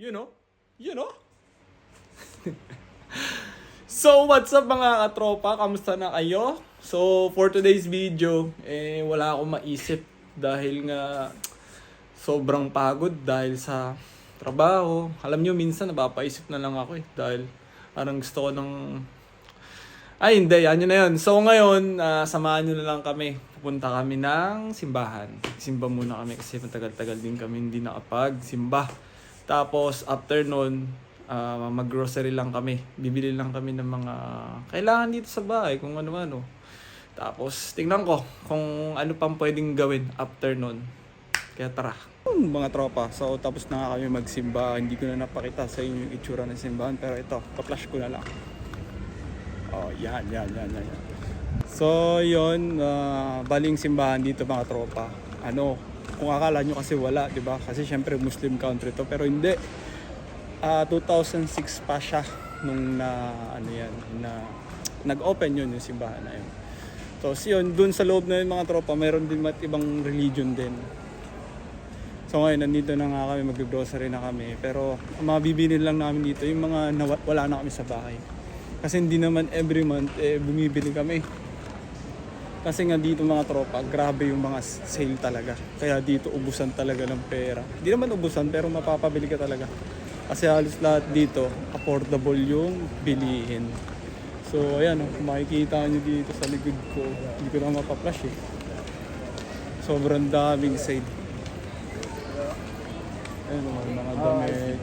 You know? You know? so, what's up mga katropa? Kamusta na kayo? So, for today's video, eh, wala akong maisip dahil nga sobrang pagod dahil sa trabaho. Alam nyo, minsan napapaisip na lang ako eh. Dahil parang gusto ko ng... Ay, hindi. Yun na yun. So, ngayon, ah, samahan nyo na lang kami. Pupunta kami ng simbahan. Simba muna kami kasi matagal-tagal din kami hindi nakapag-simba. Tapos, after nun, ah, mag-grocery lang kami. Bibili lang kami ng mga kailangan dito sa bahay, kung ano-ano. Tapos, tingnan ko kung ano pang pwedeng gawin after nun. Kaya tara. Mga tropa, so tapos na kami magsimba. Hindi ko na napakita sa inyo yung itsura ng simbahan. Pero ito, pa-flash ko na lang. Oh, yan, yan, yan, yan. yan. So, yun, uh, baling simbahan dito mga tropa. Ano, kung akala nyo kasi wala, di ba? Kasi syempre Muslim country to, pero hindi. Ah, 2006 pa siya nung na, ano yan, na nag-open yun yung simbahan na yun. So, yun, dun sa loob na yun mga tropa, mayroon din mat ibang religion din. So ngayon, nandito na nga kami, mag-grocery na kami. Pero ang mga bibili lang namin dito, yung mga wala na kami sa bahay. Kasi hindi naman every month, eh, bumibili kami. Kasi nga dito mga tropa, grabe yung mga sale talaga. Kaya dito ubusan talaga ng pera. Hindi naman ubusan, pero mapapabili ka talaga. Kasi halos lahat dito, affordable yung bilihin. So ayan, oh, kung makikita nyo dito sa likod ko, hindi ko na mapaplash eh. Sobrang daming sale. Ayun, oh, mga damit.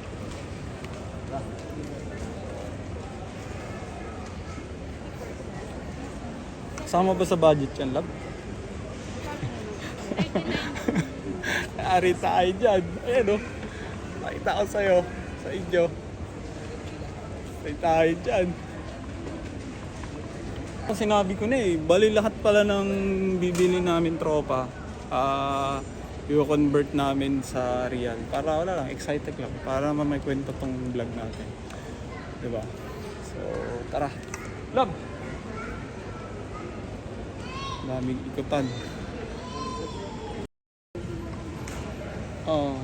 Sama ba sa budget yan, love? Ari tayo dyan. Ayan o. Nakita ko sa'yo. Sa inyo. Ari tayo dyan. Sinabi ko na eh, bali lahat pala ng bibili namin tropa, ah, i-convert namin sa real. Para wala lang, excited lang. Para may kwento tong vlog natin. 'Di ba? So, tara. Love! Daming ikutan. Oo.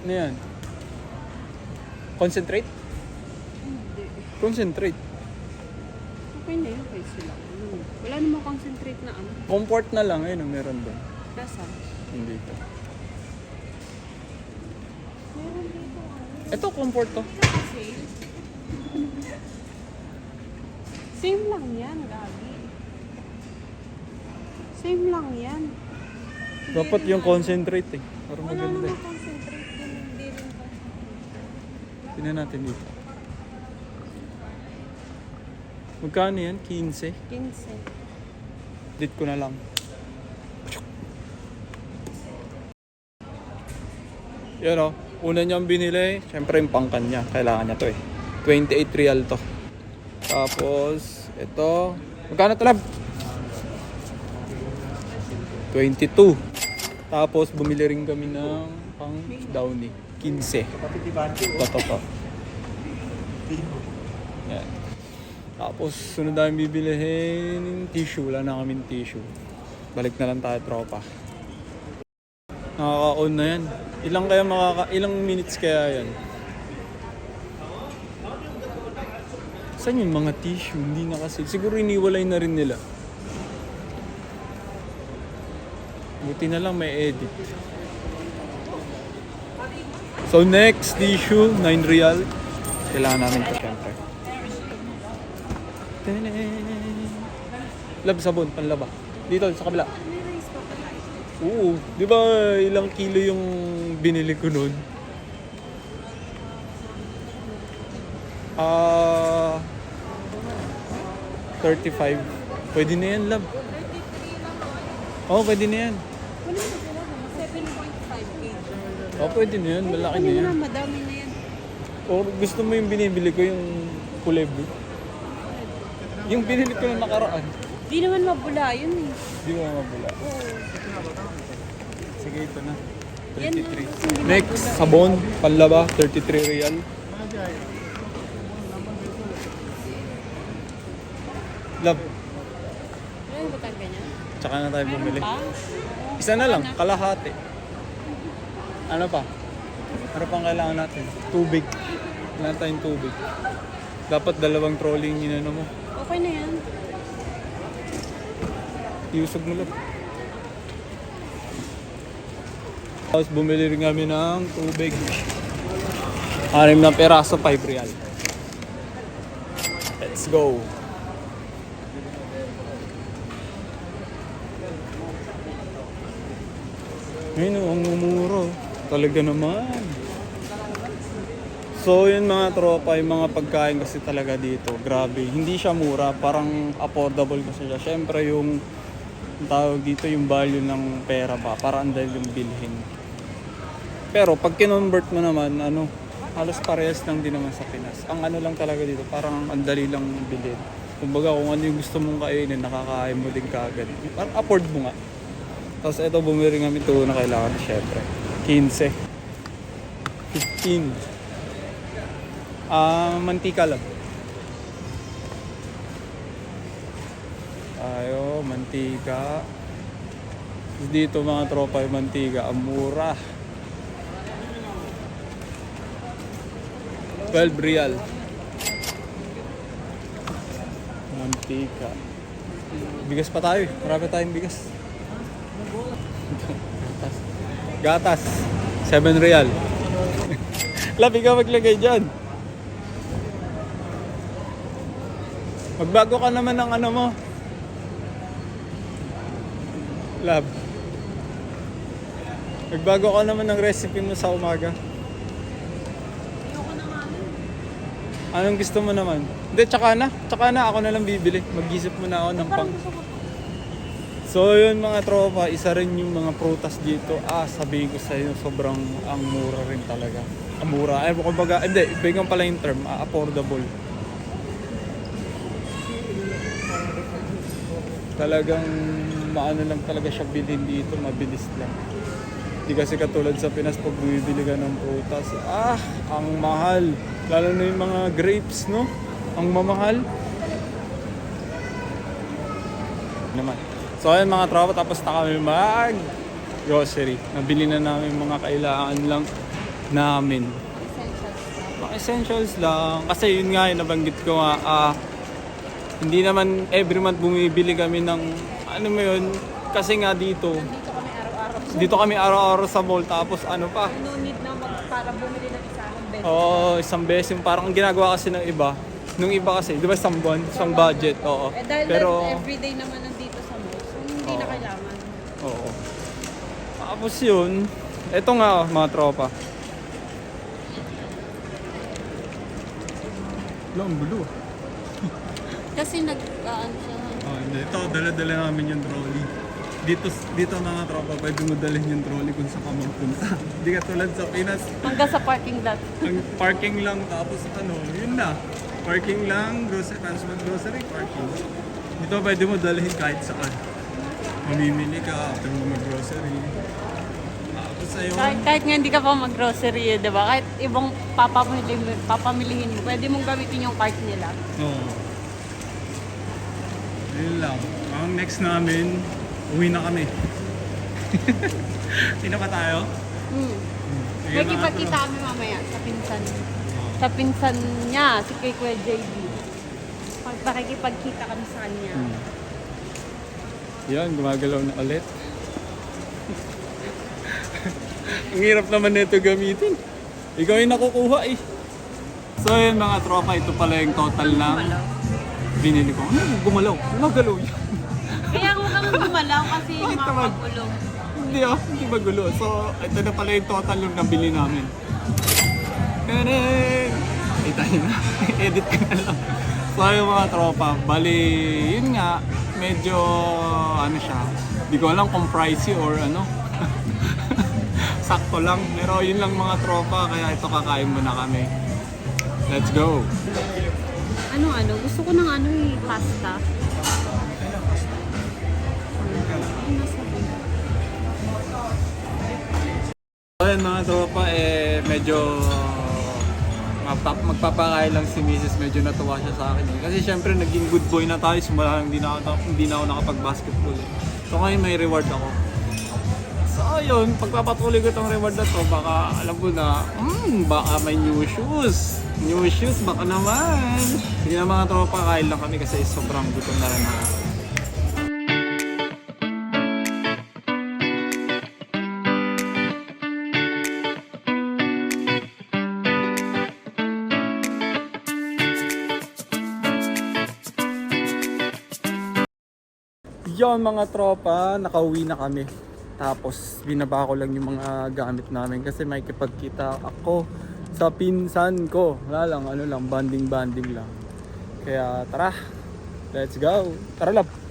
Ano yan? Concentrate? Hindi. Concentrate. Okay na yun kay sila. Ano, Wala namang concentrate na ano. Comfort na lang, ayun ang meron doon. Nasa? Hindi ito. Meron dito. Ito, comfort to. Same lang yan, Gabi. Same lang yan. Dapat yung concentrate eh. Para Wala maganda namang eh. concentrate din. Hindi rin concentrate. Tingnan natin dito. Magkano yan? 15? 15. Date ko na lang. Yan o. Una niyang binili, syempre yung pangkan niya. Kailangan niya to eh. 28 real to. Tapos, ito. Magkano to lab? 22. Tapos, bumili rin kami ng pang downy. 15. Ito to. Yan. Tapos, sunod namin bibilihin tissue. Wala na kaming tissue. Balik na lang tayo, tropa. Nakaka-on na yan. Ilang kaya makaka... Ilang minutes kaya yan? Saan yung mga tissue? Hindi na kasi. Siguro iniwalay na rin nila. Buti na lang may edit. So next tissue, 9 real. Kailangan namin ito syempre. Lab sabon, panlaba. Dito, sa kabila. Oo. Di ba ilang kilo yung binili ko nun? Ah... 35. Pwede na yan, lab. 33 lang. Oo, oh, pwede na yan. Wala na sila. 7.5 kg. Oh, pwede na yan. Malaki na na, madami na yan. O gusto mo yung binibili ko, yung kulay blue? Yung binili ko na nakaraan. Di naman mabula yun eh. Di mo mabula. Oo. Sige, ito na. Yan na, 33. hindi Next, sabon, panlaba, 33 real. Love, Ano ba ganyan? Tsaka na tayo bumili. Meron pa? Isa na lang, kalahati. Ano pa? Ano pang kailangan natin? Tubig. Kailangan tayong tubig. Dapat dalawang trolley yung inano mo. Okay na yan. Iusog mo lang. Tapos bumili rin kami ng tubig. Anim na peraso, 5 real. Let's go. Ayun oh, ang mumuro. Talaga naman. So yun mga tropa, yung mga pagkain kasi talaga dito, grabe. Hindi siya mura, parang affordable kasi siya. Siyempre yung tawag dito yung value ng pera ba, para ang yung bilhin. Pero pag kinonvert mo naman, ano, halos parehas lang din naman sa Pinas. Ang ano lang talaga dito, parang ang dali lang bilhin. Kumbaga kung ano yung gusto mong kainin, nakakain mo din kaagad. Afford mo nga. Tapos ito bumili kami ito na kailangan syempre. 15. 15. Ah, mantika lang. Tayo, mantika. Dito mga tropa yung mantika, ang mura. 12 real. Mantika. Bigas pa tayo. eh. Marami tayong bigas. Gatas. Gatas. 7 real. Labi ka maglagay dyan. Magbago ka naman ng ano mo. Lab. Magbago ka naman ng recipe mo sa umaga. Anong gusto mo naman? Hindi, tsaka na. Tsaka na, ako na lang bibili. Mag-isip muna ako ng pang... So yun mga tropa, isa rin yung mga prutas dito. Ah, sabihin ko sa inyo, sobrang ang mura rin talaga. Ang mura. Eh, kumbaga, hindi, bigyan pala yung term, ah, affordable. Talagang maano lang talaga siya bilhin dito, mabilis lang. Hindi kasi katulad sa Pinas pag bumibili ka ng prutas. Ah, ang mahal. Lalo na yung mga grapes, no? Ang mamahal. Naman. So ayun mga tropa, tapos na kami mag grocery. Nabili na namin mga kailangan lang namin. Mga essentials lang. Kasi yun nga, yung nabanggit ko nga, ah, hindi naman every month bumibili kami ng, ano mo yun, kasi nga dito, Dito kami araw-araw. dito kami araw-araw sa mall, tapos ano pa, No need na mag, para bumili ng isa ng bed. Oo, isang beses yung parang ang ginagawa kasi ng iba. Nung iba kasi, di ba isang buwan, isang budget, oo. Eh dahil Pero, everyday naman nandito sa mall, so hindi na Oo. kailangan. Oo. Tapos yun, eto nga oh, mga tropa. Wala, ang gulo. Kasi nag, ano siya, Oh, hindi. Ito, dala-dala namin yung trolley. Dito, dito mga tropa, pwede mo dalhin yung trolley kung saan ka magpunta. Hindi ka tulad sa Pinas, hanggang sa parking lot. ang parking lang tapos ano, yun na. Parking lang, grocery, transport grocery, parking. Dito pwede mo dalhin kahit saan. Mamimili ka after mo mag-grocery. Tapos ayun, Kahit, kahit nga hindi ka pa mag-grocery, eh, di ba? Kahit ibang papamili, papamilihin mo, pwede mong gamitin yung cart nila. oo. Ayun lang. Ang next namin, uwi na kami. Sino pa tayo? Hmm. Sige, May mga kipagkita tropa. kami mamaya sa pinsan. Sa pinsan niya, si kay Kuya JD. Pag pakikipagkita kami sa kanya. Hmm. Yan, gumagalaw na ulit. Ang hirap naman nito gamitin. Ikaw yung nakukuha eh. So yun mga tropa, ito pala yung total na binili ko. Ano gumalaw? Gumagalaw yan. Kaya huwag kang gumalaw kasi Bakit naman? hindi ah, hindi magulo. So ito na pala yung total yung nabili namin. Karen! Kita nyo na. Edit ko na lang. So yung mga tropa, bali, yun nga, medyo, ano siya, di ko alam kung pricey or ano. Sakto lang. Pero yun lang mga tropa, kaya ito kakain muna kami. Let's go! Ano ano? Gusto ko ng ano eh, pasta. Ayun mga tropa, eh medyo magpap magpapakain lang si Mrs. Medyo natuwa siya sa akin. Eh. Kasi syempre naging good boy na tayo simula nang hindi na hindi na ako nakapag-basketball. Eh. So ngayon may reward ako. So yun, pagpapatuloy ko tong reward na to, baka alam mo na, hmm, baka may new shoes. New shoes, baka naman. Sige na mga tropa, kain lang kami kasi sobrang gutom na rin ako. Yon mga tropa, nakauwi na kami. Tapos binaba ko lang yung mga gamit namin kasi may kipagkita ako sa pinsan ko. Wala lang, ano lang, banding-banding lang. Kaya tara, let's go. Tara lab.